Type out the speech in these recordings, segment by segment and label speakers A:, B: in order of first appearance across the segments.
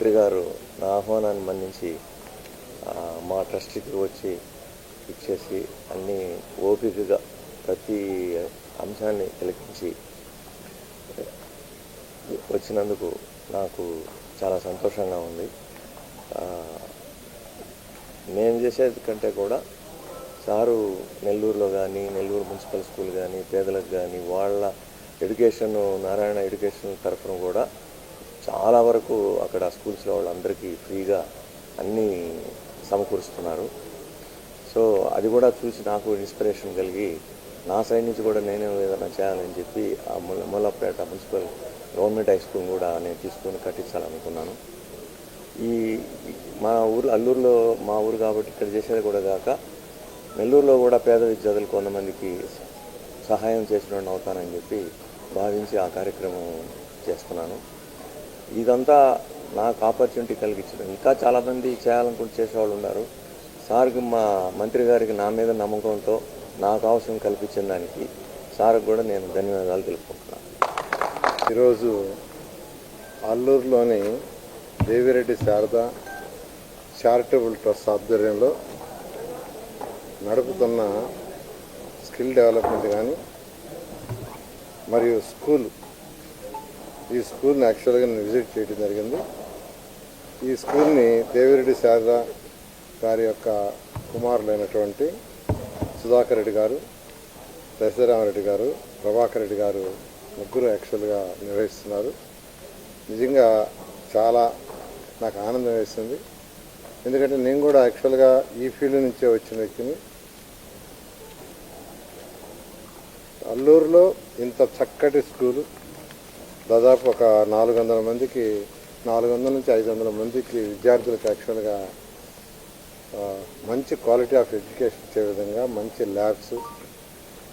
A: మంత్రి గారు నా ఆహ్వానాన్ని మన్నించి మా ట్రస్ట్కి వచ్చి ఇచ్చేసి అన్ని ఓపికగా ప్రతి అంశాన్ని తిలకించి వచ్చినందుకు నాకు చాలా సంతోషంగా ఉంది. నేను చేసేది కంటే కూడా సారు నెల్లూరులో కానీ నెల్లూరు మున్సిపల్ స్కూల్ కానీ పేదలకు కానీ వాళ్ళ ఎడ్యుకేషన్ నారాయణ ఎడ్యుకేషన్ తరఫున కూడా చాలా వరకు అక్కడ స్కూల్స్లో వాళ్ళందరికీ ఫ్రీగా అన్నీ సమకూరుస్తున్నారు. సో అది కూడా చూసి నాకు ఇన్స్పిరేషన్ కలిగి నా సైడ్ నుంచి కూడా నేనే ఏదైనా చేయాలని చెప్పి ఆ ముల Mullapeta municipal government high school కూడా నేను తీసుకొని కట్టించాలనుకున్నాను. ఈ మా ఊరు అల్లూరులో మా ఊరు కాబట్టి ఇక్కడ చేసేది కూడా కాక నెల్లూరులో కూడా పేద విద్యార్థులు కొంతమందికి సహాయం చేసిన అవుతానని చెప్పి భావించి ఆ కార్యక్రమం చేస్తున్నాను. ఇదంతా నాకు ఆపర్చునిటీ కలిగించడం. ఇంకా చాలామంది చేయాలనుకుంటే చేసేవాళ్ళు ఉన్నారు. సార్కి మా మంత్రి గారికి నా మీద నమ్మకంతో నాకు అవసరం కల్పించిన దానికి సార్కి కూడా నేను ధన్యవాదాలు తెలుపుకుంటున్నాను.
B: ఈరోజు అల్లూరులోని దేవిరెడ్డి శారద చారిటబుల్ ట్రస్ట్ ఆధ్వర్యంలో నడుపుతున్న స్కిల్ డెవలప్మెంట్ కానీ మరియు స్కూల్ ఈ స్కూల్ని యాక్చువల్గా నేను విజిట్ చేయడం జరిగింది. ఈ స్కూల్ని దేవిరెడ్డి శారద గారి యొక్క కుమారులైనటువంటి సుధాకర్ రెడ్డి గారు దశరామరెడ్డి గారు ప్రభాకర్ రెడ్డి గారు ముగ్గురు యాక్చువల్గా నిర్వహిస్తున్నారు. నిజంగా చాలా నాకు ఆనందం వేసింది. ఎందుకంటే నేను కూడా యాక్చువల్గా ఈ ఫీల్డ్ నుంచే వచ్చిన వ్యక్తిని. అల్లూరులో ఇంత చక్కటి స్కూలు దాదాపు ఒక నాలుగు వందల మందికి నాలుగు వందల నుంచి ఐదు వందల మందికి విద్యార్థులకు యాక్చువల్గా మంచి క్వాలిటీ ఆఫ్ ఎడ్యుకేషన్ ఇచ్చే విధంగా మంచి ల్యాబ్స్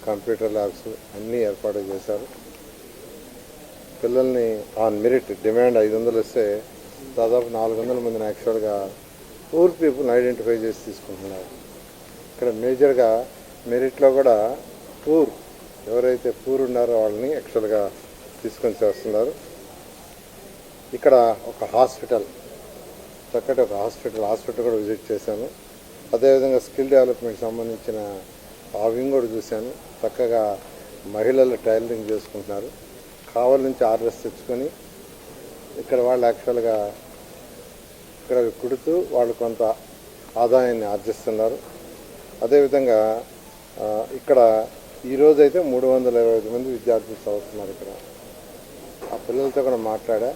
B: కంప్యూటర్ ల్యాబ్స్ అన్నీ ఏర్పాటు చేశారు. పిల్లల్ని ఆన్ మెరిట్ డిమాండ్ ఐదు వందలు వస్తే దాదాపు నాలుగు వందల మందిని యాక్చువల్గా పూర్ పీపుల్ని ఐడెంటిఫై చేసి తీసుకుంటున్నారు. ఇక్కడ మేజర్గా మెరిట్లో కూడా పూర్ ఎవరైతే పూర్ ఉన్నారో వాళ్ళని యాక్చువల్గా తీసుకొని చేస్తున్నారు. ఇక్కడ ఒక హాస్పిటల్ చక్కటి ఒక హాస్పిటల్ హాస్పిటల్ కూడా విజిట్ చేశాను. అదేవిధంగా స్కిల్ డెవలప్మెంట్ సంబంధించిన ఆవింగ్ కూడా చూశాను. చక్కగా మహిళలు టైలరింగ్ చేసుకుంటున్నారు. కావలి నుంచి ఆర్డర్స్ తెచ్చుకొని ఇక్కడ వాళ్ళు యాక్చువల్గా ఇక్కడ కుడుతూ వాళ్ళు కొంత ఆదాయాన్ని ఆర్జిస్తున్నారు. అదేవిధంగా ఇక్కడ ఈరోజైతే అయితే మూడు వందల ఇరవై ఐదు మంది విద్యార్థులు చదువుతున్నారు ఇక్కడ. పిల్లలతో కూడా మాట్లాడా.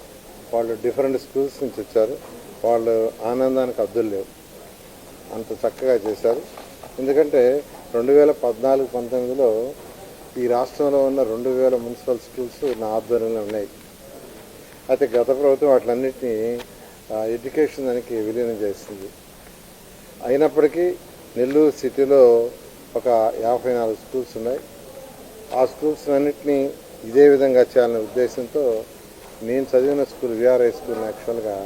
B: వాళ్ళు డిఫరెంట్ స్కూల్స్ నుంచి వచ్చారు. వాళ్ళు ఆనందానికి అద్దులు లేవు. అంత చక్కగా చేశారు. ఎందుకంటే రెండు వేల పద్నాలుగు పంతొమ్మిదిలో ఈ రాష్ట్రంలో ఉన్న రెండు వేల మున్సిపల్ స్కూల్స్ నా ఆధ్వర్యంలో ఉన్నాయి. అయితే గత ప్రభుత్వం వాటిలన్నింటినీ ఎడ్యుకేషన్ దానికి విలీనం చేసింది. అయినప్పటికీ నెల్లూరు సిటీలో ఒక యాభై నాలుగు స్కూల్స్ ఉన్నాయి. ఆ స్కూల్స్ అన్నింటినీ ఇదే విధంగా చేయాలనే ఉద్దేశంతో నేను చదివిన స్కూల్ విఆర్ఐ స్కూల్ యాక్చువల్గా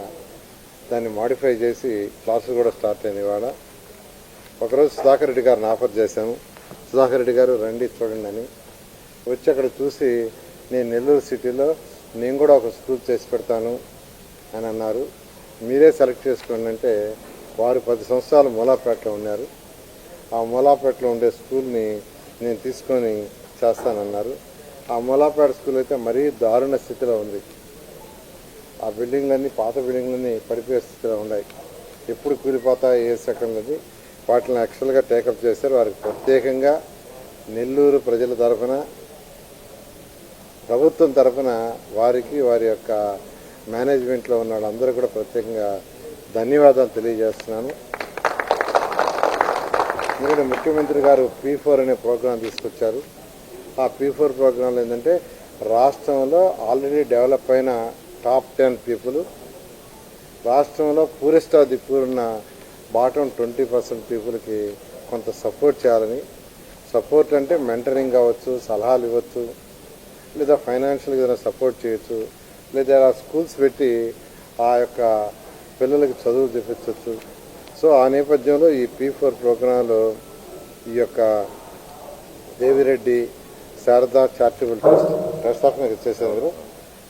B: దాన్ని మాడిఫై చేసి క్లాసులు కూడా స్టార్ట్ అయింది ఇవాళ. ఒకరోజు సుధాకర్ రెడ్డి గారిని ఆఫర్ చేశాము సుధాకర్ రెడ్డి గారు రండి చూడండి అని. వచ్చి అక్కడ చూసి నేను నెల్లూరు సిటీలో నేను కూడా ఒక స్కూల్ చేసి పెడతాను అని అన్నారు. మీరే సెలెక్ట్ చేసుకోండి అంటే వారు పది సంవత్సరాలు మూలాపేటలో ఉన్నారు. ఆ మూలాపేటలో ఉండే స్కూల్ని నేను తీసుకొని చేస్తానన్నారు. ఆ మూలాపేట స్కూల్ అయితే మరీ దారుణ స్థితిలో ఉంది. ఆ బిల్డింగ్లన్నీ పాత బిల్డింగ్లన్నీ పడిపోయే స్థితిలో ఉన్నాయి. ఎప్పుడు కూలిపోతాయి ఏ సెకండ్ అది? వాటిని యాక్చువల్గా టేకప్ చేశారు. వారికి ప్రత్యేకంగా నెల్లూరు ప్రజల తరఫున ప్రభుత్వం తరఫున వారికి వారి యొక్క మేనేజ్మెంట్లో ఉన్న వాళ్ళందరూ కూడా ప్రత్యేకంగా ధన్యవాదాలు తెలియజేస్తున్నాను. ఎందుకంటే ముఖ్యమంత్రి గారు పీ ఫోర్ అనే ప్రోగ్రాం తీసుకొచ్చారు. ఆ పీ ఫోర్ ప్రోగ్రాంలో ఏంటంటే రాష్ట్రంలో ఆల్రెడీ డెవలప్ అయిన టాప్ టెన్ పీపుల్ రాష్ట్రంలో పూరెస్ట్ ఆఫ్ ది పూర్ ఉన్న బాటం ట్వంటీ పర్సెంట్ పీపుల్కి కొంత సపోర్ట్ చేయాలని. సపోర్ట్ అంటే మెంటరింగ్ కావచ్చు సలహాలు ఇవ్వచ్చు లేదా ఫైనాన్షియల్గా ఏదైనా సపోర్ట్ చేయొచ్చు లేదా స్కూల్స్ పెట్టి ఆ యొక్క పిల్లలకి చదువు తెప్పించవచ్చు సో ఆ నేపథ్యంలో ఈ పీ ఫోర్ ప్రోగ్రాంలో ఈ యొక్క Devireddy Sarada charitable trust trust of నాకు చేశారు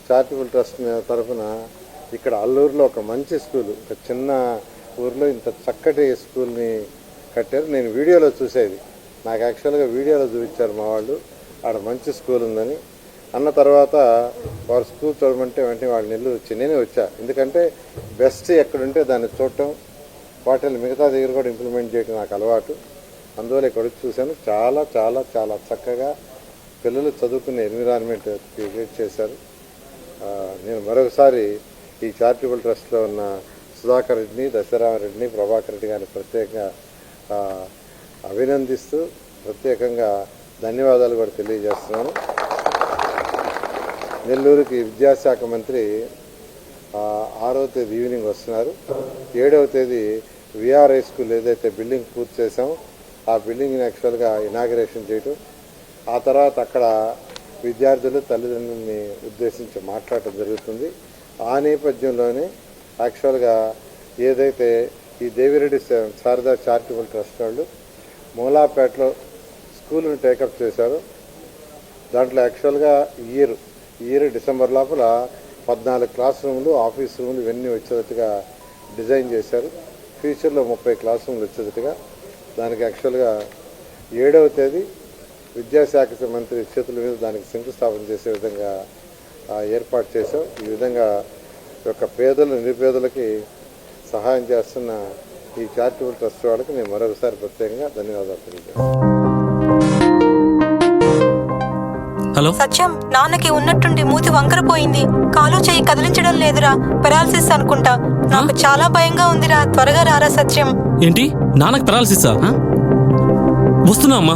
B: చారిటబుల్ ట్రస్ట్ తరఫున ఇక్కడ అల్లూరులో ఒక మంచి స్కూల్ ఒక చిన్న ఊర్లో ఇంత చక్కటి స్కూల్ని కట్టారు. నేను వీడియోలో చూసేది. నాకు యాక్చువల్గా వీడియోలో చూపించారు మా వాళ్ళు. ఆడ మంచి స్కూల్ ఉందని. అన్న తర్వాత వారు స్కూల్ చూడమంటే వెంటనే వాళ్ళ నెల్లూరు వచ్చి నేనే వచ్చా. ఎందుకంటే బెస్ట్ ఎక్కడుంటే దాన్ని చూడటం వాటిని మిగతా దగ్గర కూడా ఇంప్లిమెంట్ చేయడం నాకు అలవాటు. అందువల్ల ఇక్కడ చూశాను. చాలా చాలా చాలా చక్కగా పిల్లలు చదువుకునే ఎన్విరాన్మెంట్ క్రియేట్ చేశారు. నేను మరొకసారి ఈ చారిటబుల్ ట్రస్ట్లో ఉన్న సుధాకర్ రెడ్డిని దశరామరెడ్డిని ప్రభాకర్ రెడ్డి గారిని ప్రత్యేకంగా అభినందిస్తూ ప్రత్యేకంగా ధన్యవాదాలు కూడా తెలియజేస్తున్నాను. నెల్లూరుకి విద్యాశాఖ మంత్రి ఆరవ తేదీ ఈవినింగ్ వస్తున్నారు. ఏడవ తేదీ విఆర్ఐ స్కూల్ ఏదైతే బిల్డింగ్ పూర్తి చేసామో ఆ బిల్డింగ్ని యాక్చువల్గా ఇనాగరేషన్ చేయటం ఆ తర్వాత అక్కడ విద్యార్థులు తల్లిదండ్రులని ఉద్దేశించి మాట్లాడటం జరుగుతుంది. ఆ నేపథ్యంలోనే యాక్చువల్గా ఏదైతే ఈ దేవిరెడ్డి శారదా చారిటబుల్ ట్రస్ట్ వాళ్ళు మూలాపేటలో స్కూల్ని టేకప్ చేశారు. దాంట్లో యాక్చువల్గా ఇయర్ ఇయర్ డిసెంబర్ లోపల పద్నాలుగు క్లాస్ రూములు ఆఫీస్ రూమ్లు ఇవన్నీ వచ్చేటట్టుగా డిజైన్ చేశారు. ఫ్యూచర్లో ముప్పై క్లాస్ రూమ్లు వచ్చేటట్టుగా దానికి యాక్చువల్గా ఏడవ తేదీ విద్యాశాఖ మంత్రి చేతుల మీద దానికి శంకుస్థాపన చేసే విధంగా ఆ, ఏర్పాటు చేశాం. ఈ విధంగా యొక్క పేదలు నిరుపేదలకి సహాయం చేస్తున్న ఈ చారిటబుల్ ట్రస్ట్ వాళ్ళకి నేను మరొకసారి ప్రత్యేకంగా ధన్యవాదాలు తెలియజేస్తాను
C: హలో?
D: సత్యం నాన్నకి ఉన్నట్టుండి మూతి వంకరపోయింది. కాలు చేయి కదిలించడం లేదురా పెరాలసిస్ అనుకుంటా. నాకు చాలా భయంగా ఉందిరా త్వరగా రారా సత్యం.
C: ఏంటి? నాన్నకు పెరాలసిసా? వస్తున్నా అమ్మా.